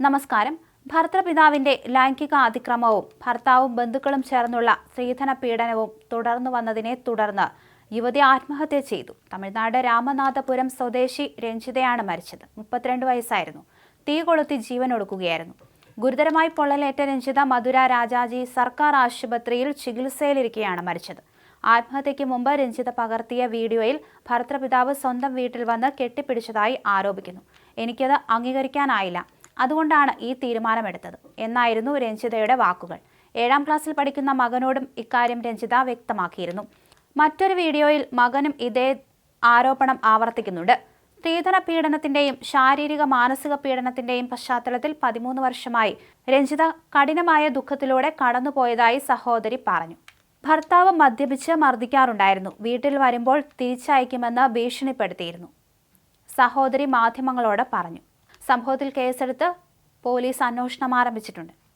നമസ്കാരം. ഭർത്തൃപിതാവിന്റെ ലൈംഗിക അതിക്രമവും ഭർത്താവും ബന്ധുക്കളും ചേർന്നുള്ള സ്ത്രീധന പീഡനവും തുടർന്നു വന്നതിനെ തുടർന്ന് യുവതി ആത്മഹത്യ ചെയ്തു. തമിഴ്നാട് രാമനാഥപുരം സ്വദേശി രഞ്ജിതയാണ് മരിച്ചത്. മുപ്പത്തിരണ്ട് വയസ്സായിരുന്നു. തീ കൊളുത്തി ജീവനൊടുക്കുകയായിരുന്നു. ഗുരുതരമായി പൊള്ളലേറ്റ രഞ്ജിത മധുര രാജാജി സർക്കാർ ആശുപത്രിയിൽ ചികിത്സയിലിരിക്കെയാണ് മരിച്ചത്. ആത്മഹത്യയ്ക്ക് മുമ്പ് രഞ്ജിത പകർത്തിയ വീഡിയോയിൽ ഭർത്തൃപിതാവ് സ്വന്തം വീട്ടിൽ വന്ന് കെട്ടിപ്പിടിച്ചതായി ആരോപിക്കുന്നു. എനിക്കത് അംഗീകരിക്കാനായില്ല. അതുകൊണ്ടാണ് ഈ തീരുമാനമെടുത്തത് എന്നായിരുന്നു രഞ്ജിതയുടെ വാക്കുകൾ. ഏഴാം ക്ലാസ്സിൽ പഠിക്കുന്ന മകനോടും ഇക്കാര്യം രഞ്ജിത വ്യക്തമാക്കിയിരുന്നു. മറ്റൊരു വീഡിയോയിൽ മകനും ഇതേ ആരോപണം ആവർത്തിക്കുന്നുണ്ട്. സ്ത്രീധന പീഡനത്തിന്റെയും ശാരീരിക മാനസിക പീഡനത്തിന്റെയും പശ്ചാത്തലത്തിൽ പതിമൂന്ന് വർഷമായി രഞ്ജിത കഠിനമായ ദുഃഖത്തിലൂടെ കടന്നുപോയതായി സഹോദരി പറഞ്ഞു. ഭർത്താവ് മദ്യപിച്ച് മർദ്ദിക്കാറുണ്ടായിരുന്നു. വീട്ടിൽ വരുമ്പോൾ തിരിച്ചയക്കുമെന്ന് ഭീഷണിപ്പെടുത്തിയിരുന്നു. സഹോദരി മാധ്യമങ്ങളോട് പറഞ്ഞു. സംഭവത്തിൽ കേസെടുത്ത് പോലീസ് അന്വേഷണം ആരംഭിച്ചിട്ടുണ്ട്.